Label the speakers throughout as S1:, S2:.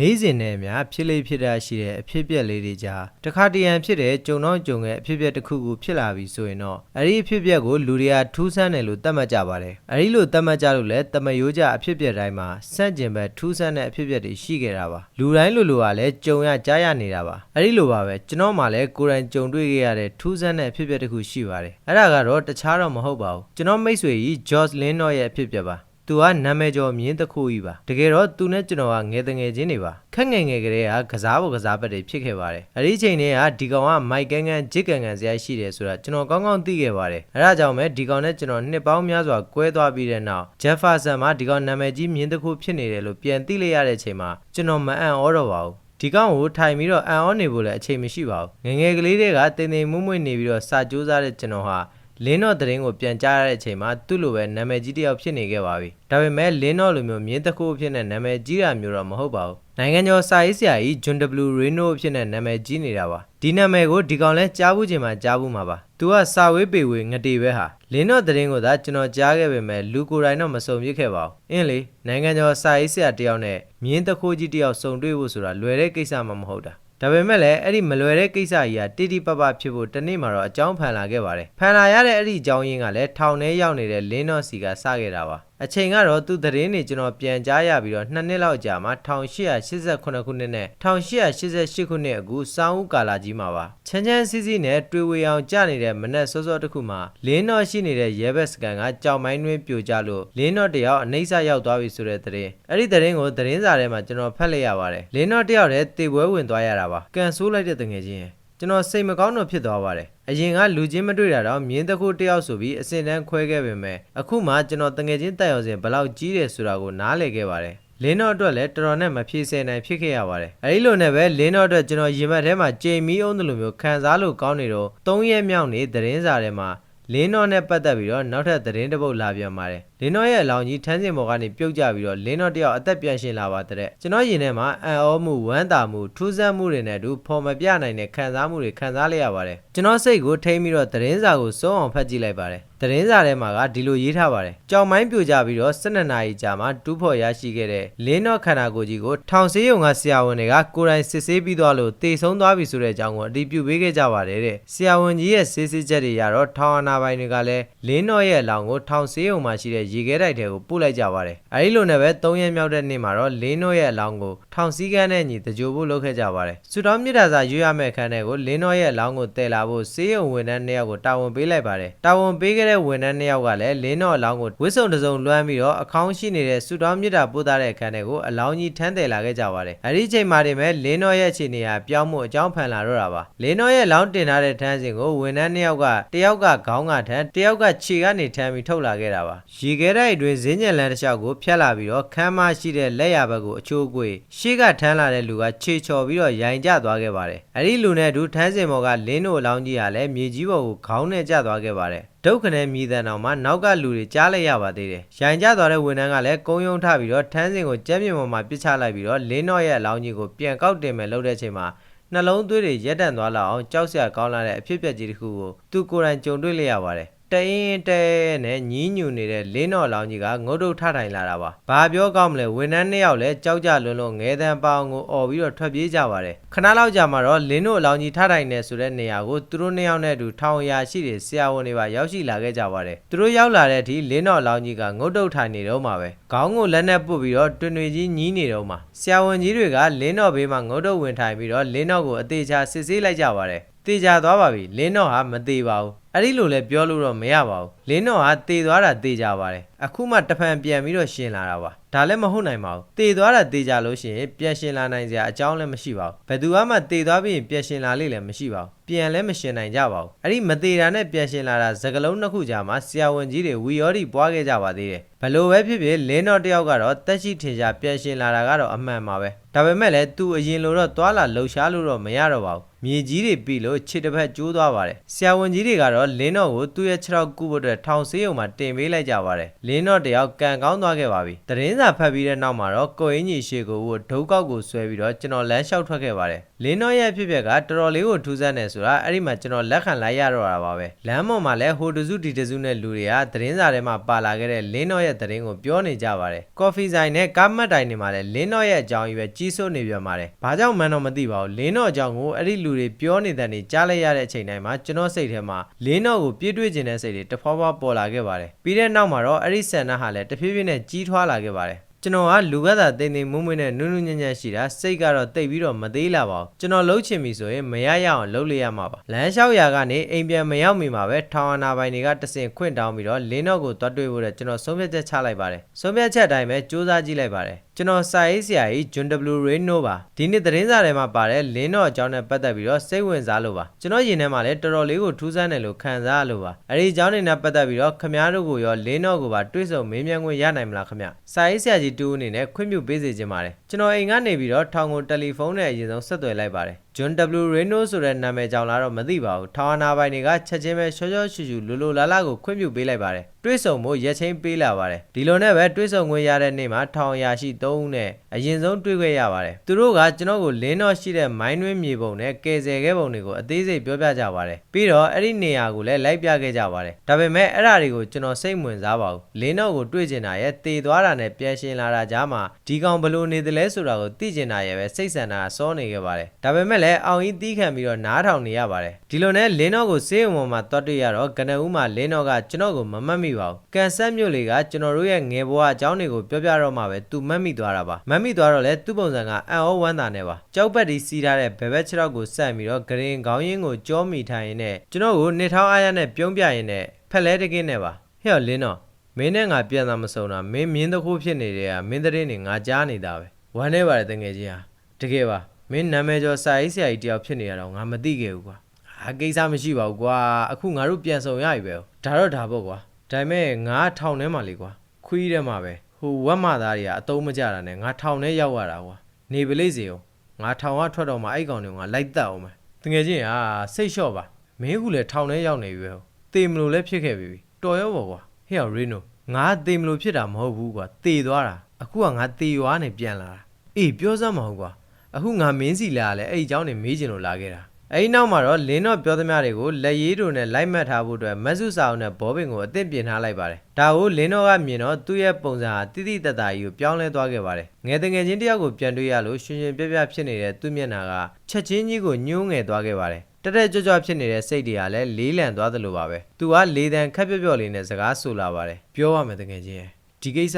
S1: နေ့စဉ်နဲ့အများဖြစ်လေဖြစ်တာရှိတဲ့အဖြစ်အပျက်လေးတွေကြားတခါတရံဖြစ်တဲ့ကြုံတော့ကြုံရဲ့အဖြစ်အပျက်တစ်ခုခုဖြစ်လာပြီဆိုရင်တော့အဲ့ဒီအဖြစ်အပျက်ကိုလူတွေကထူးဆန်းတယ်လို့သတ်မှတ်ကြပါတယ်အဲ့ဒီလိုသတ်မှတ်ကြလို့လဲတမယိုးကြအဖြစ်အပျက်တိုင်းမှာစန့်ကျင်ဘက်ထူးဆန်းတဲ့အဖြစ်အပျက်တွေရှိခဲ့တာပါလူတိုင်းလူလူကလည်းကြုံရကြားရနေတာပါအဲ့ဒီလိုပါပဲကျွန်တော်မှလည်းကိုယ်တိုင်ကြုံတွေ့ခဲ့ရတဲ့ထူးဆန်းတဲ့အဖြစ်အပျက်တစ်ခုရှိပါတယ်အဲ့ဒါကတော့တခြားတော့မဟုတ်ပါဘူးကျွန်တော်မိတ်ဆွေကြီး George Lin တော့ရဲ့အဖြစ်အပျက်ပါ သူကနာမည်ကျော်မြင်းတစ်ခုကြီးပါတကယ်တော့သူနဲ့ကျွန်တော်ကငယ်တငယ်ချင်းတွေပါခက်ငယ်ငယ်ကလေးကကစားဖို့ကစားပတ်တွေဖြစ်ခဲ့ပါတယ်အဲ့ဒီချိန်တည်းကဒီကောင်ကမိုက်ကန်းကန်းဂျစ်ကန်ကန်စရာရှိတယ်ဆိုတာကျွန်တော်ကောင်းကောင်းသိခဲ့ပါတယ်အဲ့ဒါကြောင့်ပဲဒီကောင်နဲ့ကျွန်တော်နှစ်ပေါင်းများစွာကွဲသွားပြီးတဲ့နောက်ဂျက်ဖာဆန်မှာဒီကောင်နာမည်ကြီးမြင်းတစ်ခုဖြစ်နေတယ်လို့ပြန်သိလိုက်ရတဲ့ချိန်မှာကျွန်တော်မအံ့ဩတော့ပါဘူးဒီကောင်ကိုထိုင်ပြီးတော့အံ့ဩနေဖို့လည်းအချိန်မရှိပါဘူးငယ်ငယ်ကလေးတွေကတင်တင်မွမွနေပြီးတော့စာကြိုးစားတဲ့ကျွန်တော်ဟာ လင်းတော့သတင်းကိုပြန်ကြားရတဲ့အချိန်မှာသူ့လိုပဲနာမည်ကြီးတစ်ယောက်ဖြစ်နေခဲ့ပါပြီ။ဒါပေမဲ့လင်းတော့လိုမျိုးမြင်းတစ်ခုအဖြစ်နဲ့နာမည်ကြီးတာမျိုးတော့မဟုတ်ပါဘူး။နိုင်ငံကျော်စာရေးဆရာကြီး John W. Reno အဖြစ်နဲ့နာမည်ကြီးနေတာပါ။ဒီနာမည်ကိုဒီကောင်လဲကြားဘူးချိန်မှာကြားဘူးမှာပါ။ "तू ကစာဝေးပေဝေငတေပဲဟာ။လင်းတော့သတင်းကိုသာကျွန်တော်ကြားခဲ့ပေမဲ့လူကိုယ်တိုင်တော့မစုံပြစ်ခဲ့ပါဘူး။အင်းလေနိုင်ငံကျော်စာရေးဆရာတစ်ယောက်နဲ့မြင်းတစ်ခိုးကြီးတစ်ယောက်စုံတွေ့ဖို့ဆိုတာလွယ်တဲ့ကိစ္စမှမဟုတ်တာ။ ဒါပေမဲ့လည်းအဲ့ဒီမလွယ်တဲ့ကိစ္စကြီးကတိတိပပဖြစ်ဖို့တနေ့မှတော့အကြောင်းဖန်လာခဲ့ပါတယ်။ဖန်လာရတဲ့အဲ့ဒီအကြောင်းရင်းကလည်းထောင်ထဲရောက်နေတဲ့လင်းတော့စီကစခဲ့တာပါ။အချိန်ကတော့သူသတင်းတွေကျွန်တော်ပြန်ကြားရပြီးတော့နှစ်နှစ်လောက်ကြာမှ1888ခုနှစ်နဲ့1888ခုနှစ်အခုစောင်းဦးကာလာကြီးမှာပါချမ်းချမ်းစီးစီးနဲ့တွေ့ဝေအောင်ကြနေတဲ့မနက်စောစောတစ်ခုမှာလင်းတော့ရှိနေတဲ့ရဲဘက်စကန်ကကြောင်မိုင်းတွင်းပြိုကျလို့လင်းတော့တယောက်အနှိမ့်ဆရောက်သွားပြီဆိုတဲ့သတင်းအဲ့ဒီသတင်းကိုသတင်းစာထဲမှာကျွန်တော်ဖတ်လိုက်ရပါတယ်လင်းတော့တယောက်တည်းတေပွဲဝင်သွားရတာပါကန်ဆိုးလိုက်တဲ့တငယ်ချင်း ကျွန်တော်စိတ်မကောင်းတော့ဖြစ်သွားပါတယ်အရင်ကလူချင်းမတွေ့တာတော့မြင်းတစ်ခုတယောက်ဆိုပြီးအစင်တန်းခွဲခဲ့ပေမဲ့အခုမှကျွန်တော်တငယ်ချင်းတက်ရောက်စဉ်ဘလောက်ကြီးတယ်ဆိုတာကိုနားလည်ခဲ့ပါတယ်လင်းတော့အတွက်လည်းတော်တော်နဲ့မဖြေစင်နိုင်ဖြစ်ခဲ့ရပါတယ်အဲဒီလိုနဲ့ပဲလင်းတော့အတွက်ကျွန်တော်ရင်ဘတ်ထဲမှာကြိမ်မီအောင်တယ်လို့မျိုးခံစားလို့ကောင်းနေတော့၃ရက်မြောက်နေသတင်းစာထဲမှာလင်းတော့နဲ့ပတ်သက်ပြီးတော့နောက်ထပ်သတင်းတစ်ပုဒ်လာပြန်ပါတယ် လင်းတော့ရဲ့အလောင်းကြီးထန်းစင်ဘော်ကနေပြုတ်ကျပြီးတော့လင်းတော့တယောက်အသက်ပြန်ရှင်လာပါတဲ့ကျွန်တော်ရင်ထဲမှာအံ့ဩမှုဝမ်းသာမှုထူးဆန်းမှုတွေနဲ့အတူဖော်မပြနိုင်တဲ့ခံစားမှုတွေခံစားလိုက်ရပါတယ်ကျွန်တော်စိတ်ကိုထိမ့်ပြီးတော့သတင်းစာကိုစိုးအောင်ဖတ်ကြည့်လိုက်ပါတယ်သတင်းစာထဲမှာကဒီလိုရေးထားပါတယ်။ကြောင်မိုင်းပြိုကျပြီးတော့12နာရီကြာမှတူးဖော်ရရှိခဲ့တဲ့လင်းတော့ခန္ဓာကိုယ်ကြီးကိုထောင်ဆေးရုံကဆရာဝန်တွေကကိုယ်တိုင်စစ်ဆေးပြီးသွားလို့တေဆုံးသွားပြီဆိုတဲ့အကြောင်းကိုအတည်ပြုပေးခဲ့ကြပါတယ်တဲ့။ဆရာဝန်ကြီးရဲ့စစ်ဆေးချက်တွေရတော့ထောင်အနာပိုင်းတွေကလည်းလင်းတော့ရဲ့အလောင်းကိုထောင်ဆေးရုံမှာရှိတဲ့ရေခဲတိုက်ထဲကိုပို့လိုက်ကြပါတယ်။အဲဒီလိုနဲ့ပဲ3ရက်မြောက်တဲ့နေ့မှာတော့လင်းတော့ရဲ့အလောင်းကို ထောင်စည်းကမ်းနဲ့ညီတကြိုဖို့လုပ်ခဲ့ကြပါတယ်။ဆူတောင်းမြစ်တာစာရွေးရမယ့်အခန်းထဲကိုလင်းတော့ရဲ့အလောင်းကိုတည်လာဖို့ဆေးရုံဝန်ထမ်းနှစ်ယောက်ကိုတာဝန်ပေးလိုက်ပါတယ်။တာဝန်ပေးခဲ့တဲ့ဝန်ထမ်းနှစ်ယောက်ကလည်းလင်းတော့အလောင်းကိုဝစ်စုံတစုံလွှမ်းပြီးတော့အခေါင်းရှိနေတဲ့ဆူတောင်းမြစ်တာပို့သားတဲ့အခန်းထဲကိုအလောင်းကြီးထမ်းတည်လာခဲ့ကြပါတယ်။အဲဒီချိန်မှာတင်မဲ့လင်းတော့ရဲ့အခြေအနေဟာပြောင်းမှုအကြောင်းဖန်လာတော့တာပါ။လင်းတော့ရဲ့လောင်းတင်ထားတဲ့ထမ်းစဉ်ကိုဝန်ထမ်းနှစ်ယောက်ကတယောက်ကခေါင်းကထမ်းတယောက်ကခြေကနေထမ်းပြီးထုတ်လာခဲ့တာပါ။ရေခဲတိုက်အတွင်းဇင်းညက်လန်းတစ်လျှောက်ကိုဖြတ်လာပြီးတော့ခမ်းမရှိတဲ့လက်ရဘက်ကိုအချိုးကွေရှေ့ကထမ်းလာတဲ့လူကခြေချော်ပြီးတော့ရိုင်ကျသွားခဲ့ပါတယ်။အဲဒီလူနဲ့အတူထမ်းစင်ဘော်ကလင်းတို့အလောင်းကြီးကလည်းမြေကြီးပေါ်ကိုခေါင်းနဲ့ကျသွားခဲ့ပါတယ်။ဒုက္ခနဲ့မြည်တန်အောင်မှနောက်ကလူတွေကြားလိုက်ရပါသေးတယ်။ရိုင်ကျသွားတဲ့ဝန်ထမ်းကလည်းကုန်းယုံထပြီးတော့ထမ်းစင်ကိုကြက်မြင်ပေါ်မှာပစ်ချလိုက်ပြီးတော့လင်းတော့ရဲ့အလောင်းကြီးကိုပြန်ကောက်တင်မယ်လုပ်တဲ့ချိန်မှာနှလုံးသွေးတွေရက်တန့်သွားလောက်အောင်ကြောက်စရာကောင်းလာတဲ့အဖြစ်အပျက်ကြီးတစ်ခုကိုသူကိုယ်တိုင်ကြုံတွေ့လိုက်ရပါတယ်။ တရင်တဲနဲ့ညီးညူနေတဲ့လင်းတော်လောင်းကြီးကငုတ်တုတ်ထထိုင်လာတာပါ။ဘာပြောကောင်းမလဲဝန်ထမ်းနှစ်ယောက်လည်းကြောက်ကြလွန်းလွန်းငဲတန်းပေါင်းကိုអော်ပြီးတော့ထွက်ပြေးကြပါတယ်။ခဏလောက်ကြာမှတော့လင်းတို့အလောင်းကြီးထထိုင်နေဆိုတဲ့နေရာကိုသူတို့နှစ်ယောက်နဲ့အတူထောင်ရာရှိတဲ့ဆရာဝန်တွေပါရောက်ရှိလာခဲ့ကြပါတယ်။သူတို့ရောက်လာတဲ့အထိလင်းတော်အလောင်းကြီးကငုတ်တုတ်ထိုင်နေတော့မှာပဲ။ခေါင်းကိုလက်နဲ့ပုတ်ပြီးတော့တွင်တွေကြီးညီးနေတော့မှာ။ဆရာဝန်ကြီးတွေကလင်းတော်ဘေးမှာငုတ်တုတ်ဝင်ထိုင်ပြီးတော့လင်းတော်ကိုအသေးချာစစ်ဆေးလိုက်ကြပါတယ်။တေချာသွားပါပြီလင်းတော့ဟာမသေးပါဘူး အဲ့ဒီလိုလဲပြောလို့တော့မရပါဘူးလင်းတော့ဟာတေသွားတာတေကြပါတယ်အခုမှတဖန်ပြန်ပြီးတော့ရှင်လာတာပါဒါလည်းမဟုတ်နိုင်ပါဘူးတေသွားတာတေကြလို့ရှိရင်ပြန်ရှင်လာနိုင်စရာအကြောင်းလည်းမရှိပါဘူးဘယ်သူမှတေသွားပြီးရင်ပြန်ရှင်လာလိမ့်လည်းမရှိပါဘူးပြန်လည်းမရှင်နိုင်ကြပါဘူးအဲ့ဒီမသေးတာနဲ့ပြန်ရှင်လာတာစကလုံးနှစ်ခုကြာမှဆရာဝန်ကြီးတွေဝီယောဒီပွားခဲ့ကြပါသေးတယ်ဘလို့ပဲဖြစ်ဖြစ်လင်းတော့တယောက်ကတော့တက်ရှိထင်ရှားပြန်ရှင်လာတာကတော့အမှန်ပါပဲဒါပေမဲ့လည်းသူအရင်လိုတော့သွာလာလှုပ်ရှားလို့တော့မရတော့ပါဘူးမြေကြီးတွေပြီလို့ခြေတစ်ဖက်ကျိုးသွားပါတယ်ဆရာဝန်ကြီးတွေကတော့တော့လင်းတော့ကိုသူ့ရဲ့ခြေထောက်ကူးဖို့အတွက်ထောင်ဆေးရုံမှာတင်ပေးလိုက်ကြပါတယ်လင်းတော့တယောက်ကန်ကောင်းသွားခဲ့ပါပြီသတင်းစာဖတ်ပြီးတဲ့နောက်မှာတော့ကိုအင်းကြီးရှေကိုကိုဒုတ်ကောက်ကိုဆွဲပြီးတော့ကျွန်တော်လမ်းလျှောက်ထွက်ခဲ့ပါတယ်လင်းတော့ရဲ့အဖြစ်အပျက်ကတော်တော်လေးကိုထူးဆန်းတယ်ဆိုတာအဲ့ဒီမှာကျွန်တော်လက်ခံလိုက်ရတော့တာပါပဲလမ်းပေါ်မှာလည်းဟိုတစုဒီတစုနဲ့လူတွေကသတင်းစာထဲမှာပါလာခဲ့တဲ့လင်းတော့ရဲ့သတင်းကိုပြောနေကြပါတယ်ကော်ဖီဆိုင်နဲ့ကားမတ်တိုင်တွေမှာလည်းလင်းတော့ရဲ့အကြောင်းကြီးပဲကြီးစိုးနေပြန်ပါတယ်ဘာကြောင့်မှန်းတော့မသိပါဘူးလင်းတော့အကြောင်းကိုအဲ့ဒီလူတွေပြောနေတဲ့နေကြားလိုက်ရတဲ့အချိန်တိုင်းမှာကျွန်တော်စိတ်ထဲမှာလင်းတော့ကိုပြည့်တွေ့ခြင်းတဲ့စိတ်တွေတဖွာဖွာပေါ်လာခဲ့ပါတယ်ပြီးတဲ့နောက်မှာတော့အဲ့ဒီဆန္ဒဟာလည်းတဖြည်းဖြည်းနဲ့ကြီးထွားလာခဲ့ပါတယ် ကျွန်တော်ကလူကသာတိမ်တိမ်မွမ့်မွေ့နဲ့နုနုညံ့ညံ့ရှိတာစိတ်ကတော့တိတ်ပြီးတော့မသေးလာပါဘူးကျွန်တော်လှုပ်ချင်ပြီဆိုရင်မရရအောင်လှုပ်လိုက်ရမှာပါလမ်းလျှောက်ရာကနေအိမ်ပြန်မရောက်မီမှာပဲထောင်အနာပိုင်တွေကတဆင်ခွင့်တောင်းပြီးတော့လင်းတော့ကိုတွတ်တွေ့ဖို့တဲ့ကျွန်တော်ဆုံးဖြတ်ချက်ချလိုက်ပါတယ်ဆုံးဖြတ်ချက်အတိုင်းပဲစူးစမ်းကြည့်လိုက်ပါတယ်ကျွန်တော်စာရေးဆရာကြီး John W Reno ပါဒီနေ့သတင်းစာထဲမှာပါတဲ့လင်းတော့အကြောင်းနဲ့ပတ်သက်ပြီးတော့စိတ်ဝင်စားလို့ပါကျွန်တော်ရင်ထဲမှာလည်းတော်တော်လေးကိုထူးဆန်းတယ်လို့ခံစားရလို့ပါအဲ့ဒီအကြောင်းတွေနဲ့ပတ်သက်ပြီးတော့ခမားတို့ကိုရောလင်းတော့ကိုပါတွေးဆုံမေးမြန်းခွင့်ရနိုင်မလားခမစာရေးဆရာကြီးတူအနေနဲ့ခွင့်ပြုပေးစေချင်ပါတယ်ကျွန်တော်အိမ်ကနေပြီးတော့ထောင်ကိုတယ်လီဖုန်းနဲ့အရင်ဆုံးဆက်သွယ်လိုက်ပါတယ် John W Reno ဆိုတဲ့နာမည်ကြောင့်လားတော့မသိပါဘူးထောင်အနာပိုင်တွေကချက်ချင်းပဲရှော့ရှော့ရှူရှူလူလူလာလာကိုခွင့်ပြုပေးလိုက်ပါတယ်တွေးဆုံမှုရက်ချင်းပေးလာပါတယ်ဒီလိုနဲ့ပဲတွေးဆုံခွင့်ရတဲ့နေ့မှာထောင်အရာရှိ3ဦးနဲ့အရင်ဆုံးတွေ့ခွင့်ရပါတယ်သူတို့ကကျွန်တော်ကိုလင်းတော့ရှိတဲ့မိုင်းတွင်းမြေပုံနဲ့ကယ်ဆယ်ခဲ့ပုံတွေကိုအသေးစိတ်ပြောပြကြပါတယ်ပြီးတော့အဲ့ဒီနေရာကိုလည်းလိုက်ပြခဲ့ကြပါတယ်ဒါပေမဲ့အဲ့ဒါတွေကိုကျွန်တော်စိတ်ဝင်စားပါဘူးလင်းတော့ကိုတွေ့ကျင်တာရဲ့တည်သွားတာနဲ့ပြန်ရှင်လာတာကြားမှာဒီကောင်ဘလို့နေတယ်လဲဆိုတာကိုသိကျင်တာရဲ့ပဲစိတ်ဆန္ဒစောနေခဲ့ပါတယ်ဒါပေမဲ့လည်းအောင်ကြီးတီးခံပြီးတော့နားထောင်နေရပါတယ်ဒီလိုနဲ့လင်းတော့ကိုစေးုံပေါ်မှာတွတ်တွေ့ရတော့ကနဦးမှာလင်းတော့ကကျွန်တော်ကိုမမှတ်မိပါဘူးကန်ဆက်မြို့လေကကျွန်တော်တို့ရဲ့ငယ်ဘဝအကြောင်းတွေကိုပြောပြတော့မှပဲသူမှတ်မိသွားတာပါမှတ်မိသွားတော့လဲသူ့ပုံစံကအံ့ဩဝမ်းသာနေပါကြောက်ပတ်ဒီစီးထားတဲ့ဘဲဘက်ခြေထောက်ကိုဆက်ပြီးတော့ဂရင်ခေါင်းရင်းကိုကြောမိထိုင်ရင်းနဲ့ကျွန်တော်ကိုနှစ်ထောင်းအားရနဲ့ပြုံးပြရင်းနဲ့ဖက်လဲတကင်းနဲ့ပါဟဲ့လင်းတော့မင်းနဲ့ငါပြန်သာမစုံတာမင်းမြင်းတခိုးဖြစ်နေတဲ့ကမင်းတဲ့နေငါကြားနေတာပဲဝမ်းနေပါတယ်တကယ်ကြီးဟာတကယ်ပါ မင်းနာမည်ကျော်စာရေးဆရာကြီးတယောက်ဖြစ်နေရတော့ငါမသိခဲ့ဘူးကွာအာကိစ္စမရှိပါဘူးကွာအခုငါတို့ပြန်ဆုံရပြီပဲဒါတော့ဒါပေါ့ကွာဒါပေမဲ့ငါထောင်ထဲမှာလေကွာခွီးထဲမှာပဲဟိုဝက်မသားတွေကအတုံးမကြတာနဲ့ငါထောင်ထဲရောက်ရတာကွာနေပလိစေအောင်ငါထောင်ကထွက်တော့မှအဲ့ကောင်တွေကငါလိုက်တက်အောင်မယ်တကယ်ချင်းဟာစိတ်လျှော့ပါမင်းကလည်းထောင်ထဲရောက်နေပြီပဲတေမလို့လည်းဖြစ်ခဲ့ပြီတော်ရောပေါ့ကွာဟဲ့ရီနိုငါတေမလို့ဖြစ်တာမဟုတ်ဘူးကွာတေသွားတာအခုကငါတေရွာနေပြန်လာတာအေးပြောစမ်းမဟုတ်ကွာ အခုငါမင်းစီလာလဲအဲ့ဒီเจ้าနေမေးချင်လို့လာခဲ့တာအဲဒီနောက်မှာတော့လင်းတော့ပြောသမျှတွေကိုလက်ရည်တို့နဲ့လိုက်မှတ်ထားဖို့အတွက်မတ်စုစာအုပ်နဲ့ဘောပင်ကိုအသင့်ပြင်ထားလိုက်ပါတယ်။ဒါကိုလင်းတော့ကမြင်တော့သူ့ရဲ့ပုံစံဟာတိတိတတ်တာကြီးကိုပြောင်းလဲသွားခဲ့ပါတယ်။ငယ်တငယ်ချင်းတယောက်ကိုပြန်တွေ့ရလို့ရှင်ရှင်ပြပြဖြစ်နေတဲ့သူ့မျက်နှာကချက်ချင်းကြီးကိုညှိုးငယ်သွားခဲ့ပါတယ်။တက်တက်ကြွကြွဖြစ်နေတဲ့စိတ်တွေကလည်းလေးလံသွားသလိုပါပဲ။သူကလေတံခက်ပြပြလေးနဲ့စကားဆိုလာပါတယ်။ပြောရမယ်တကယ်ချင်းရဲ့ဒီကိစ္စ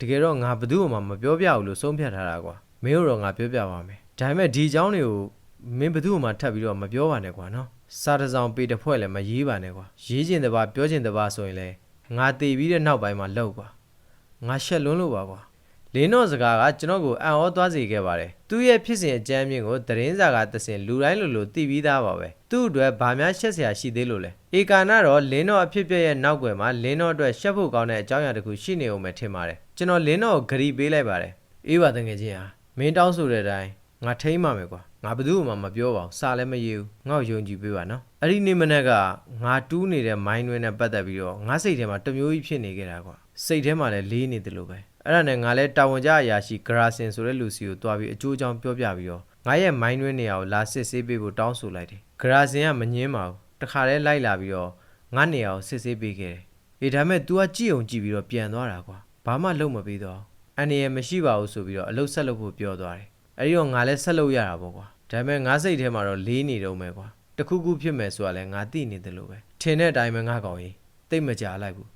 S1: တကယ်တော့ငါဘသူ့မှမပြောပြဘူးလို့ဆုံးဖြတ်ထားတာကွာ။ မင်းတို့တော့ငါပြောပြပါမယ်။ဒါပေမဲ့ဒီအကြောင်းတွေကိုမင်းဘသူ့မှထပ်ပြီးတော့မပြောပါနဲ့ကွာနော်စာတစ်စောင်ပေတစ်ဖွဲ့လည်းမရေးပါနဲ့ကွာရေးချင်တဲ့ဘာပြောချင်တဲ့ဘာဆိုရင်လည်းငါတည်ပြီးတဲ့နောက်ပိုင်းမှာလောက်ကွာငါရှက်လွန်းလို့ပါကွာလင်းတော့စကားကကျွန်တော်ကိုအံ့ဩသွားစေခဲ့ပါတယ်သူ့ရဲ့ဖြစ်စဉ်အကြမ်းမြင့်ကိုသတင်းစာကသစင်လူတိုင်းလိုလိုသိပြီးသားပါပဲသူ့အတွက်ဘာများရှက်စရာရှိသေးလို့လဲဧကာနာတော့လင်းတော့အဖြစ်ပြက်ရဲ့နောက်ွယ်မှာလင်းတော့အတွက်ရှက်ဖို့ကောင်းတဲ့အကြောင်းအရာတစ်ခုရှိနေအောင်ပဲထင်ပါတယ်ကျွန်တော်လင်းတော့ကိုဂရီပေးလိုက်ပါတယ်အေးပါတကယ်ချင်းဟာ မင်းတောင်းဆိုတဲ့အတိုင်းငါထိမ့်ပါမယ်ကွာငါဘယ်သူမှမပြောပါဘူးစာလည်းမရေးဘူးငါ့ကိုယုံကြည်ပေးပါနော်အဲ့ဒီနေ့မနေ့ကငါတူးနေတဲ့မိုင်းတွင်းနဲ့ပတ်သက်ပြီးတော့ငါစိတ်ထဲမှာတမျိုးကြီးဖြစ်နေကြတာကွာစိတ်ထဲမှာလည်းလေးနေတယ်လို့ပဲအဲ့ဒါနဲ့ငါလည်းတာဝန်ကျအရာရှိဂရာစင်ဆိုတဲ့လူစီကိုတွားပြီးအကျိုးအကြောင်းပြောပြပြီးတော့ငါရဲ့မိုင်းတွင်းနေရာကိုလာစစ်ဆေးပေးဖို့တောင်းဆိုလိုက်တယ်ဂရာစင်ကမငင်းပါဘူးတခါလဲလိုက်လာပြီးတော့ငါနေရာကိုစစ်ဆေးပေးခဲ့တယ်အေးဒါမဲ့ तू ကကြည့်အောင်ကြည့်ပြီးတော့ပြန်သွားတာကွာဘာမှလုပ်မပေးတော့ အန်ရမရှိပါဘူးဆိုပြီးတော့အလုပ်ဆက်လုပ်ဖို့ပြောသွားတယ်အဲ့ဒီတော့ငါလည်းဆက်လုပ်ရတာပေါ့ကွာဒါပေမဲ့ငါစိတ်ထဲမှာတော့လေးနေတော့မယ်ကွာတခုခုဖြစ်မယ်ဆိုတာလဲငါသိနေတယ်လို့ပဲထင်တဲ့အတိုင်းပဲငါကောင်ကြီးတိတ်မကြလိုက်ဘူး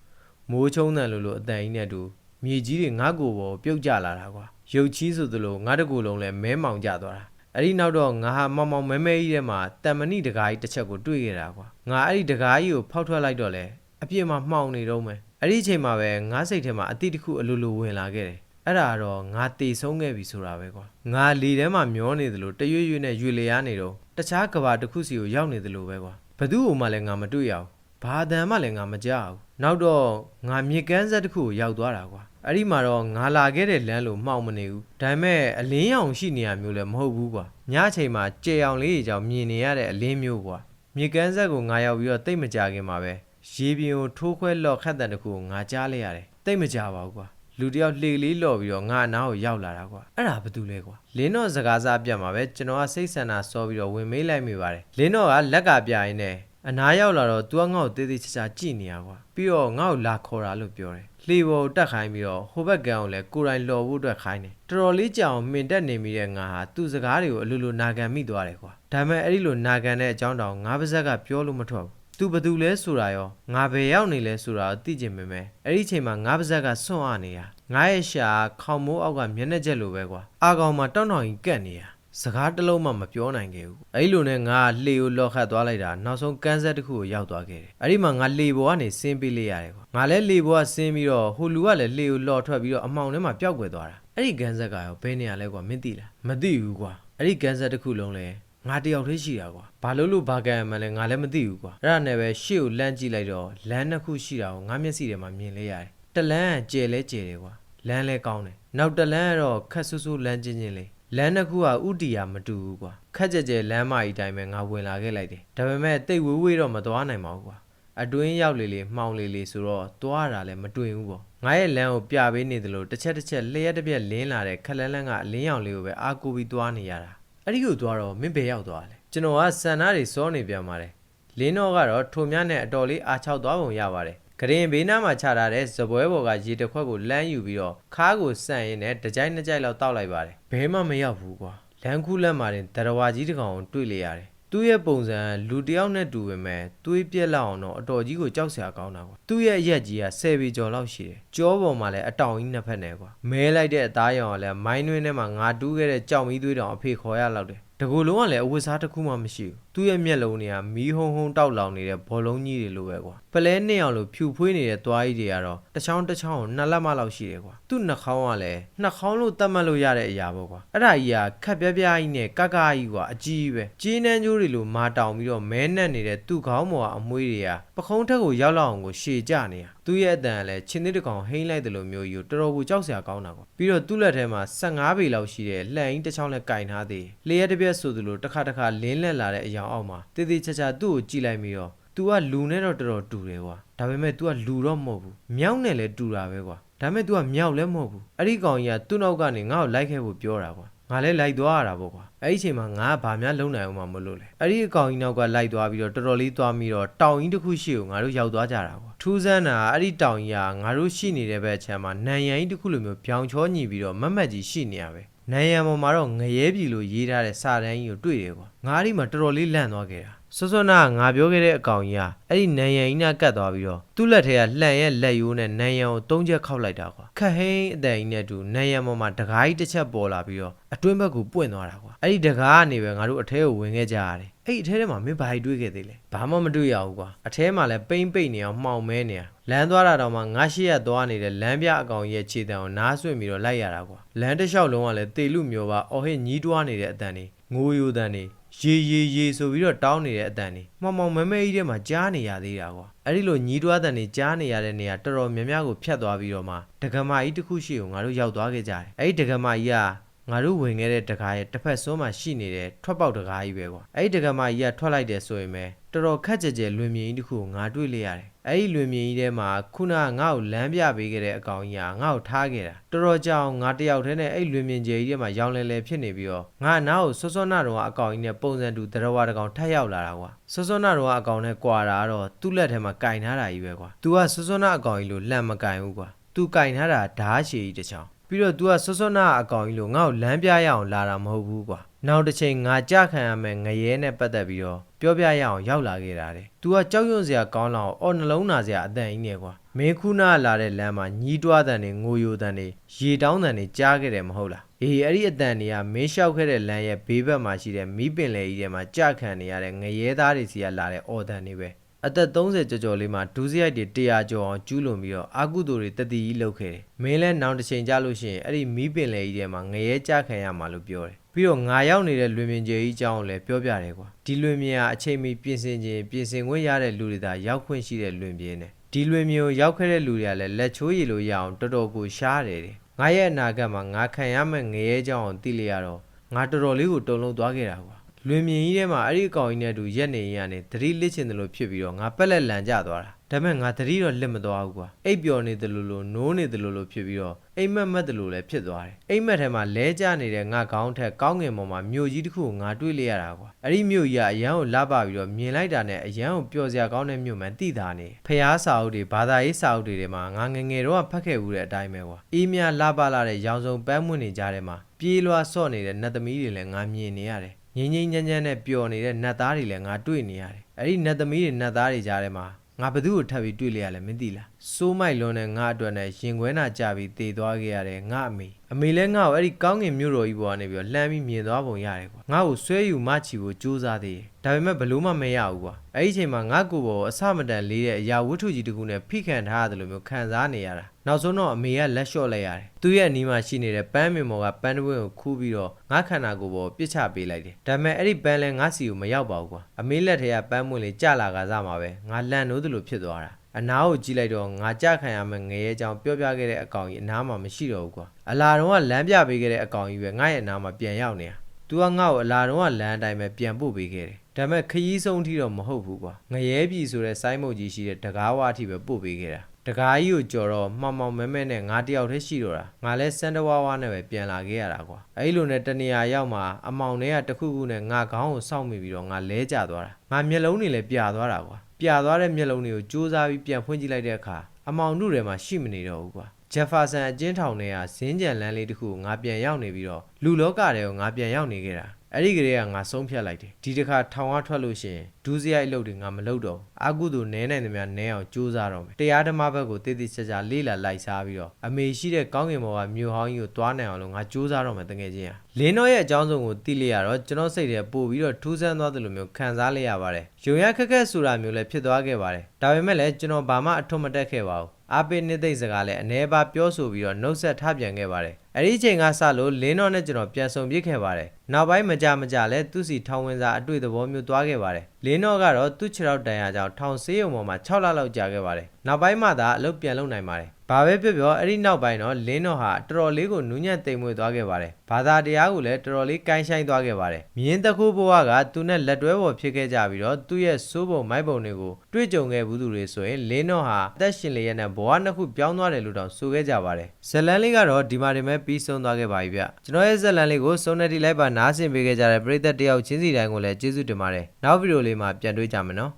S1: မိုးချုံတန်လို့လို့အတန်ကြီးနဲ့တူမြေကြီးတွေငါ့ကိုယ်ပေါ်ပြုတ်ကျလာတာကွာရုပ်ချီးဆိုသလိုငါတကူလုံးလဲမဲမောင်ကျသွားတာအဲ့ဒီနောက်တော့ငါဟာမောင်မောင်မဲမဲကြီးထဲမှာတံမဏိတကားကြီးတစ်ချက်ကိုတွေ့ခဲ့တာကွာငါအဲ့ဒီတကားကြီးကိုဖောက်ထွက်လိုက်တော့လဲအပြစ်မှာမှောင်နေတော့မယ်အဲ့ဒီအချိန်မှာပဲငါစိတ်ထဲမှာအတိတ်တစ်ခုအလိုလိုဝင်လာခဲ့တယ် အဲ့ဒါတော့ငါတေဆုံးခဲ့ပြီဆိုတာပဲကွာငါလေထဲမှာမျောနေသလိုတရွရွနဲ့ရွေလျားနေတော့တခြားကဘာတစ်ခုစီကိုရောက်နေသလိုပဲကွာဘသူ့ဟိုမှလည်းငါမတွေ့ရအောင်ဘာတန်မှလည်းငါမကြောက်ဘူးနောက်တော့ငါမြေကမ်းဆက်တစ်ခုကိုရောက်သွားတာကွာအဲ့ဒီမှာတော့ငါလာခဲ့တဲ့လမ်းလို့မှောင်မနေဘူးဒါပေမဲ့အလင်းရောင်ရှိနေရမျိုးလည်းမဟုတ်ဘူးကွာညအချိန်မှာကြဲအောင်လေးကြောင်မြင်နေရတဲ့အလင်းမျိုးကွာမြေကမ်းဆက်ကိုငါရောက်ပြီးတော့တိတ်မကြခင်မှာပဲရေပြင်ကိုထိုးခွဲလော့ခတ်တဲ့တခုကိုငါကြားလိုက်ရတယ်တိတ်မကြပါဘူးကွာ လူတစ်ယောက်လှေလေးလော်ပြီးတော့ငါအနားကိုရောက်လာတာကွာအဲ့ဒါဘာတူလဲကွာလင်းတော့စကားစားပြတ်မှာပဲကျွန်တော်ကစိတ်ဆန္ဒစောပြီးတော့ဝင်မေးလိုက်မိပါတယ်လင်းတော့ကလက်ကပြရင်နဲ့အနားရောက်လာတော့ तू ကငါ့ကိုတေးသေးချာချာကြည့်နေရကွာပြီးတော့ငါ့ကိုလာခေါ်တာလို့ပြောတယ်လှေပေါ်ကိုတက်ခိုင်းပြီးတော့ဟိုဘက်ကန်းကိုလည်းကိုယ်တိုင်လော်ဖို့အတွက်ခိုင်းတယ်တော်တော်လေးကြာအောင်မှင်တက်နေမိတဲ့ငါဟာသူ့စကားတွေကိုအလိုလိုနာခံမိသွားတယ်ကွာဒါပေမဲ့အဲ့ဒီလိုနာခံတဲ့အကြောင်းတောင်ငါပါဇက်ကပြောလို့မထွက်ဘူး သူဘသူလဲဆိုတာရောငါဘယ်ရောက်နေလဲဆိုတာကိုသိကျင်ပေမဲ့အဲ့ဒီအချိန်မှာငါပါဇက်ကစွန့်အားနေတာငါရဲ့ရှာခေါင်မိုးအောက်ကမျက်နှာချက်လိုပဲကွာအာကောင်မှာတောင်းတောင်းကြီးကတ်နေရစကားတစ်လုံးမှမပြောနိုင်ခဲ့ဘူးအဲ့ဒီလိုနဲ့ငါလှေကိုလော့ခတ်သွားလိုက်တာနောက်ဆုံးကန်းဆက်တစ်ခုကိုရောက်သွားခဲ့တယ်အဲ့ဒီမှာငါလှေပေါ်ကနေဆင်းပေးလိုက်ရတယ်ကွာငါလည်းလှေပေါ်ကဆင်းပြီးတော့ဟိုလူကလည်းလှေကိုလော်ထွက်ပြီးတော့အမှောင်ထဲမှာပျောက်ကွယ်သွားတာအဲ့ဒီကန်းဆက်ကရောဘယ်နေရာလဲကွာမင်းသိလားမသိဘူးကွာအဲ့ဒီကန်းဆက်တစ်ခုလုံးလဲ ငါတယောက်တည်းရှိတာကွာဘာလို့လို့ဘာကံမှန်းလဲငါလည်းမသိဘူးကွာအဲ့ဒါနဲ့ပဲရှေ့ကိုလမ်းကြည့်လိုက်တော့လမ်းနှစ်ခုရှိတာကိုငါမျက်စိထဲမှာမြင်လဲရတယ်တလန်းကကျယ်လဲကျယ်တယ်ကွာလမ်းလဲကောင်းတယ်နောက်တလန်းကတော့ခက်ဆူဆူလမ်းချင်းချင်းလေးလမ်းနှစ်ခုကဥတီယာမတူဘူးကွာခက်ကြဲကြဲလမ်းမကြီးတိုင်းပဲငါဝင်လာခဲ့လိုက်တယ်ဒါပေမဲ့တိတ်ဝေးဝေးတော့မသွားနိုင်ပါဘူးကွာအတွင်းရောက်လေလေမှောင်လေလေဆိုတော့သွားတာလည်းမတွေ့ဘူးပေါ့ငါရဲ့လမ်းကိုပြပေးနေတယ်လို့တစ်ချက်တစ်ချက်လျှက်တစ်ပြက်လင်းလာတဲ့ခက်လန်းလန်းကအလင်းရောင်လေးကိုပဲအားကိုးပြီးသွားနေရတာ အဲ့ဒီကိုသွားတော့မင်းဘယ်ရောက်သွားလဲကျွန်တော်ကဆန္ဒတွေစောနေပြန်ပါတယ်လင်းတော့ကတော့ထိုများနဲ့အတော်လေးအားချောက်သွားပုံရပါတယ်ဂရင်ဘေးနားမှာခြာထားတဲ့ဇပွဲပေါ်ကရေတစ်ခွက်ကိုလမ်းယူပြီးတော့ခါးကိုဆန့်ရင်းနဲ့တစ်ကြိုက်နှစ်ကြိုက်လောက်တောက်လိုက်ပါတယ်ဘဲမှမရောက်ဘူးကွာလမ်းခုလက်မှာတင်တရဝါကြီးတစ်ကောင်ကိုတွေ့လေရတယ် သူ့ရဲ့ပုံစံလူတစ်ယောက်နဲ့တူပေမဲ့သွေးပြက်လောက်အောင်တော့အတော်ကြီးကိုကြောက်စရာကောင်းတာကွာသူ့ရဲ့အရက်ကြီးက10ပေကျော်လောက်ရှိတယ်ကြောပေါ်မှာလည်းအတောင်ကြီးနှစ်ဖက်နဲ့ကွာမဲလိုက်တဲ့အသားရောင်ကလည်းမိုင်းနှွင်းထဲမှာငါတူးခဲ့တဲ့ကြောက်မီးသွေးတောင်အဖေခေါ်ရလောက်တယ်တကူလုံးကလည်းအဝတ်စားတစ်ခုမှမရှိဘူး သူ့ရဲ့မျက်လုံးတွေကမီးဟုံဟုံတောက်လောင်နေတဲ့ဘောလုံးကြီးတွေလိုပဲကွာပလဲနှစ်အောင်လို့ဖြူဖွေးနေတဲ့သွားကြီးတွေကတော့တစ်ချောင်းတစ်ချောင်းကိုနှစ်လက်မလောက်ရှိတယ်ကွာသူ့နှာခေါင်းကလည်းနှာခေါင်းလို့တတ်မှတ်လို့ရတဲ့အရာပေါ့ကွာအဲ့ဒါကြီးကခက်ပြားပြားကြီးနဲ့ကကကြီးကွာအကြီးပဲကြီးနှန်းကျိုးတွေလိုမာတောင်ပြီးတော့မဲနက်နေတဲ့သူ့ခေါင်းပေါ်ကအမွှေးတွေကပခုံးထက်ကိုရောက်လောက်အောင်ကိုရှည်ကြနေတာသူ့ရဲ့အတန်ကလည်းချင်းသေးတစ်ကောင်ဟိမ့်လိုက်တယ်လို့မျိုးကြီးကိုတော်တော်ကိုကြောက်စရာကောင်းတာကွာပြီးတော့သူ့လက်ထဲမှာ15ပေလောက်ရှိတဲ့လှန်ကြီးတစ်ချောင်းနဲ့ကင်ထားသေးတယ်လျှက်တစ်ပြက်ဆိုသလိုတစ်ခါတစ်ခါလင်းလက်လာတဲ့အယောင်အောက်မှာတေးသေးချာချာသူ့ကိုကြည့်လိုက်ပြီးတော့ तू ကလူနဲ့တော့တော်တော်တူတယ်ကွာဒါပေမဲ့ तू ကလူတော့မဟုတ်ဘူးမြောက်နဲ့လည်းတူတာပဲကွာဒါပေမဲ့ तू ကမြောက်လည်းမဟုတ်ဘူးအဲ့ဒီကောင်ကြီးကသူ့နောက်ကနေငါ့ကိုလိုက်ခဲ့ဖို့ပြောတာကွာငါလည်းလိုက်သွားရတာပေါ့ကွာအဲ့ဒီအချိန်မှာငါကဘာများလုံနိုင်အောင်မှမလို့လဲအဲ့ဒီအကောင်ကြီးနောက်ကလိုက်သွားပြီးတော့တော်တော်လေးသွားပြီးတော့တောင်ကြီးတစ်ခုရှိကိုငါတို့ရောက်သွားကြတာကွာထူးဆန်းတာအဲ့ဒီတောင်ကြီးကငါတို့ရှိနေတဲ့ဘက်အခြမ်းမှာနန်ရန်ကြီးတစ်ခုလိုမျိုးပြောင်ချောညီပြီးတော့မတ်မတ်ကြီးရှိနေရပဲ နိုင်ရန်ပေါ်မှာတော့ငရဲပြီလို့ရေးထားတဲ့စာတန်းကြီးကိုတွေ့တယ်ကွာငါအဲ့ဒီမှာတော်တော်လေးလန့်သွားခဲ့တာစောစောနာငါပြောခဲ့တဲ့အကောင်ကြီးကအဲ့ဒီနိုင်ရန်ကြီးနာကတ်သွားပြီးတော့သူ့လက်ထဲကလှန်ရဲ့လက်ရိုးနဲ့နိုင်ရန်ကိုသုံးချက်ခောက်လိုက်တာကွာခက်ဟိန်းအတန်ကြီးနဲ့အတူနိုင်ရန်ပေါ်မှာတကားကြီးတစ်ချက်ပေါ်လာပြီးတော့အတွင်းဘက်ကိုပွင့်သွားတာကွာအဲ့ဒီတကားကနေပဲငါတို့အထဲကိုဝင်ခဲ့ကြရတယ် အဲ့ဒီအထဲထဲမှာမင်းဘာကြီးတွေ့ခဲ့သေးလဲဘာမှမတွေ့ရဘူးကွာအထဲမှာလည်းပိမ့်ပိတ်နေအောင်မှောင်မဲနေရလမ်းသွားတာတော့မှငါရှိရသွားနေတဲ့လမ်းပြအကောင်ကြီးရဲ့ခြေတံကိုနားဆွင့်ပြီးတော့လိုက်ရတာကွာလမ်းတစ်လျှောက်လုံးကလည်းတေလူမျိုးပါအော်ဟစ်ညီးတွားနေတဲ့အတန်တွေငိုယိုတန်တွေရေရေရေဆိုပြီးတော့တောင်းနေတဲ့အတန်တွေမှောင်မှောင်မဲမဲကြီးထဲမှာကြားနေရသေးတာကွာအဲ့ဒီလိုညီးတွားတန်တွေကြားနေရတဲ့နေရာတော်တော်များများကိုဖြတ်သွားပြီးတော့မှဒကမာကြီးတစ်ခုရှိကိုငါတို့ရောက်သွားခဲ့ကြတယ်အဲ့ဒီဒကမာကြီးက ငါတို့ဝင်ခဲ့တဲ့တကားရဲ့တစ်ဖက်စွန်းမှာရှိနေတဲ့ထွက်ပေါက်တကားကြီးပဲကွာအဲ့ဒီတကားမကြီးကထွက်လိုက်တယ်ဆိုရင်ပဲတော်တော်ခက်ကြဲကြဲလွင်မြင်ကြီးတစ်ခုကိုငါတွေ့လိုက်ရတယ်အဲ့ဒီလွင်မြင်ကြီးထဲမှာခုနကငါ့ကိုလမ်းပြပေးခဲ့တဲ့အကောင်ကြီးကငါ့ကိုထားခဲ့တာတော်တော်ကြောင်ငါတယောက်တည်းနဲ့အဲ့လွင်မြင်ကြီးထဲမှာရောင်လဲလဲဖြစ်နေပြီးတော့ငါနားကိုစောစောနာတော့အကောင်ကြီးနဲ့ပုံစံတူတရဝါတကောင်ထက်ရောက်လာတာကွာစောစောနာတော့အကောင်နဲ့ကွာတာကတော့သူ့လက်ထဲမှာကင်ထားတာကြီးပဲကွာ तू ကစောစောနာအကောင်ကြီးလို့လှမ်းမကင်ဘူးကွာ तू ကင်ထားတာဓာတ်ရှည်ကြီးတစ်ချောင်း ပြီးတော့ तू ကစောစောနာအကောင်ကြီးလို့ငါ့ကိုလမ်းပြရအောင်လာတာမဟုတ်ဘူးကွာနောက်တစ်ချိန်ငါကြခံရမယ်ငရဲနဲ့ပတ်သက်ပြီးတော့ပြောပြရအောင်ရောက်လာခဲ့တာတဲ့ तू ကကြောက်ရွံ့စရာကောင်းလောက်အော်နှလုံးနာစရာအတန်ကြီးနဲ့ကွာမင်းခုနာလာတဲ့လမ်းမှာညီးတွားတန်တွေငိုယိုတန်တွေရေတောင်းတန်တွေကြားခဲ့တယ်မဟုတ်လားအေးအဲ့ဒီအတန်တွေကမင်းလျှောက်ခဲ့တဲ့လမ်းရဲ့ဘေးဘက်မှာရှိတဲ့မီးပင်လယ်ကြီးထဲမှာကြခံနေရတဲ့ငရဲသားတွေစီကလာတဲ့အော်တန်တွေပဲ အသက်30ကျော်ကျော်လေးမှာဒူးစရိုက်တွေ100ကျော်အောင်ကျူးလွန်ပြီးတော့အာကုသိုလ်တွေတတိကြီးလုပ်ခဲ့တယ်။မင်းလဲနောင်တစ်ချိန်ကြာလို့ရှိရင်အဲ့ဒီမီးပင်လေကြီးထဲမှာငရဲကြခံရမှာလို့ပြောတယ်။ပြီးတော့ငါရောက်နေတဲ့လွင်မြင်ကျေကြီးအကြောင်းကိုလည်းပြောပြတယ်ကွာ။ဒီလွင်မြင်ကအချိန်မီပြင်ဆင်ခြင်းပြင်ဆင်ခွင့်ရတဲ့လူတွေသာရောက်ခွင့်ရှိတဲ့လွင်ပြင်းတယ်။ဒီလွင်မြင်ကိုရောက်ခဲ့တဲ့လူတွေကလည်းလက်ချိုးရည်လို့ရအောင်တော်တော်ကိုရှားတယ်တဲ့။ငါရဲ့အနာဂတ်မှာငါခံရမယ့်ငရဲကြောင်းကိုသိလိုက်ရတော့ငါတော်တော်လေးကိုတုံ့လုံးသွားခဲ့တာကွာ။ လွင်မြင်ကြီးထဲမှာအဲ့ဒီအကောင်ကြီးနဲ့အတူရက်နေရင်ကနေသတိလစ်ချင်တယ်လို့ဖြစ်ပြီးတော့ငါပက်လက်လန်ကျသွားတာဒါပေမဲ့ငါသတိတော့လစ်မသွားဘူးကွာအိပ်ပျော်နေတယ်လို့လို့နိုးနေတယ်လို့လို့ဖြစ်ပြီးတော့အိမ်မက်မက်တယ်လို့လည်းဖြစ်သွားတယ်အိမ်မက်ထဲမှာလဲကျနေတဲ့ငါခေါင်းထက်ကောင်းငင်ပေါ်မှာမြို့ကြီးတစ်ခုကိုငါတွေ့လိုက်ရတာကွာအဲ့ဒီမြို့ကြီးကအရန်ကိုလှပပြီးတော့မြင်လိုက်တာနဲ့အရန်ကိုပျော်စရာကောင်းတဲ့မြို့မှန်တိတာနေဖျားစာအုပ်တွေဘာသာရေးစာအုပ်တွေထဲမှာငါငယ်ငယ်တော့ဖတ်ခဲ့ဦးတဲ့အတိုင်းပဲကွာအေးမြလှပလာတဲ့ရောင်စုံပန်းမွင့်နေကြတဲ့မှာပြေးလွှားဆော့နေတဲ့နတ်သမီးတွေလည်းငါမြင်နေရတယ် ငိမ့်ငိမ့်ညံ့ညံ့နဲ့ပျော်နေတဲ့နတ်သားတွေလည်းငါတွေ့နေရတယ်။အဲ့ဒီနတ်သမီးတွေနတ်သားတွေကြားထဲမှာငါဘသူ့ကိုထပ်ပြီးတွေ့လိုက်ရလဲမသိလား။ စိုးမိုက်လွန်းတဲ့ငါအတွက်နဲ့ရင်ခွဲနာကြပြီးတည်သွားခဲ့ရတဲ့ငါအမေ။အမေလည်းငါ့ကိုအဲ့ဒီကောင်းကင်မြို့တော်ကြီးပေါ်ကနေပြီးတော့လှမ်းပြီးမြင်သွားပုံရတယ်ကွာ။ငါ့ကိုဆွဲယူမချီဖို့ကြိုးစားသေးတယ်။ဒါပေမဲ့ဘလို့မှမရဘူးကွာ။အဲ့ဒီအချိန်မှာငါ့ကိုယ်ပေါ်အဆမတန်လေးတဲ့အရာဝတ္ထုကြီးတစ်ခုနဲ့ဖိခံထားရတယ်လို့မျိုးခံစားနေရတာ။နောက်ဆုံးတော့အမေကလက်လျှော့လိုက်ရတယ်။သူ့ရဲ့အနီးမှာရှိနေတဲ့ပန်းမင်မော်ကပန်းတပွင့်ကိုခူးပြီးတော့ငါခန္ဓာကိုယ်ပေါ်ပစ်ချပေးလိုက်တယ်။ဒါပေမဲ့အဲ့ဒီပန်းလဲငါစီကိုမရောက်ပါဘူးကွာ။အမေလက်ထဲကပန်းမွင့်လေးကြလာကစားမှာပဲငါလန့်နိုးသလိုဖြစ်သွားတာ။ အနားကိုကြည့်လိုက်တော့ငါကြခံရမယ့်ငရဲကြောင်ပြောပြခဲ့တဲ့အကောင်ကြီးအနားမှာမရှိတော့ဘူးကွာ။အလာတော့ကလမ်းပြပေးခဲ့တဲ့အကောင်ကြီးပဲငါ့ရဲ့အနားမှာပြန်ရောက်နေတာ။ तू ကငါ့ကိုအလာတော့ကလမ်းအတိုင်းပဲပြန်ပို့ပေးခဲ့တယ်။ဒါပေမဲ့ခရီးဆုံးအထိတော့မဟုတ်ဘူးကွာ။ငရဲပြည်ဆိုတဲ့စိုင်းမုတ်ကြီးရှိတဲ့တကားဝအထိပဲပို့ပေးခဲ့တာ။တကားကြီးကိုကြော်တော့မှောင်မှောင်မဲမဲနဲ့ငါတယောက်တည်းရှိတော့တာငါလဲစန်တဝါဝါနဲ့ပဲပြန်လာခဲ့ရတာကွာအဲ့လိုနဲ့တနေရာရောက်မှာအမောင်တွေကတခုခုနဲ့ငါခေါင်းကိုစောင့်မိပြီးတော့ငါလဲကျသွားတာငါမျက်လုံးတွေလည်းပြာသွားတာကွာ ပြာသွားတဲ့မျက်လုံးတွေကိုစူးစမ်းပြီးပြန်ဖွင့်ကြည့်လိုက်တဲ့အခါအမောင်တို့ထဲမှာရှိမနေတော့ဘူးကွာ ဂျက်ဖာဆန်အကျဉ်းထောင်ထဲကဇင်းကြံလန်းလေးတစ်ခုကိုငါပြန်ရောက်နေပြီးတော့လူလောကထဲကိုငါပြန်ရောက်နေခဲ့တာအဲ့ဒီကလေးကငါဆုံးဖြတ်လိုက်တယ်ဒီတစ်ခါထောင်ကထွက်လို့ရှိရင်ဒူးစရိုက်အလုပ်တွေငါမလုပ်တော့ဘူးအာကုသူနဲနိုင်သမျှနဲအောင်ကြိုးစားတော့မယ်တရားဓမ္မဘက်ကိုတည်တည်ချာချာလေးလာလိုက်စားပြီးတော့အမေရှိတဲ့ကောင်းကင်ဘော်ကမြို့ဟောင်းကြီးကိုတွားနိုင်အောင်လို့ငါကြိုးစားတော့မယ်တကယ်ချင်းဟာလင်းတော့ရဲ့အကြောင်းစုံကိုသိလိုက်ရတော့ကျွန်တော်စိတ်ထဲပို့ပြီးတော့ထူးဆန်းသွားတယ်လို့မျိုးခံစားလိုက်ရပါတယ်ယုံရခက်ခက်ဆိုတာမျိုးလည်းဖြစ်သွားခဲ့ပါတယ်ဒါပေမဲ့လည်းကျွန်တော်ဘာမှအထွတ်မတက်ခဲ့ပါဘူး အားပေးနှစ်သိမ့်စကားလည်းအနေပါပြောဆိုပြီးတော့နှုတ်ဆက်ထပြန်ခဲ့ပါတယ် အဲ့ဒီအချိန်ကစလို့လင်းတော့နဲ့ကျွန်တော်ပြန်ဆုံပြစ်ခဲ့ပါတယ်နောက်ပိုင်းမကြမကြလဲသူ့စီထောင်ဝင်စာအတွေ့သဘောမျိုးသွားခဲ့ပါတယ်လင်းတော့ကတော့သူ့ခြေထောက်တန်ရာကြောင့်ထောင်ဆေးရုံပေါ်မှာ6လလောက်ကြာခဲ့ပါတယ်နောက်ပိုင်းမှသာအလုပ်ပြန်လုပ်နိုင်ပါတယ်ဘာပဲပြောပြောအဲ့ဒီနောက်ပိုင်းတော့လင်းတော့ဟာတော်တော်လေးကိုနူးညံ့တိမ်မွေ့သွားခဲ့ပါတယ်ဘာသာတရားကိုလည်းတော်တော်လေးကိုင်းဆိုင်သွားခဲ့ပါတယ်မြင်းတခုဘဝကသူနဲ့လက်တွဲပေါ်ဖြစ်ခဲ့ကြပြီးတော့သူ့ရဲ့စိုးပုံမိုက်ပုံတွေကိုတွေ့ကြုံခဲ့ဘူးသူတွေဆိုရင်လင်းတော့ဟာအသက်ရှင်လျက်နဲ့ဘဝနှစ်ခုပြောင်းသွားတယ်လို့တောင်ဆိုခဲ့ကြပါတယ်ဇလန်လေးကတော့ဒီမှာတင်မဲ့ပြီးဆုံးသွားခဲ့ပါပြီဗျကျွန်တော်ရဲ့ဇလန်လေးကိုစုံနေတီလိုက်ပါနားဆင်ပေးခဲ့ကြတဲ့ပရိသတ်တယောက်ချင်းစီတိုင်းကိုလည်းကျေးဇူးတင်ပါတယ်နောက်ဗီဒီယိုလေးမှာပြန်တွေ့ကြမယ်နော်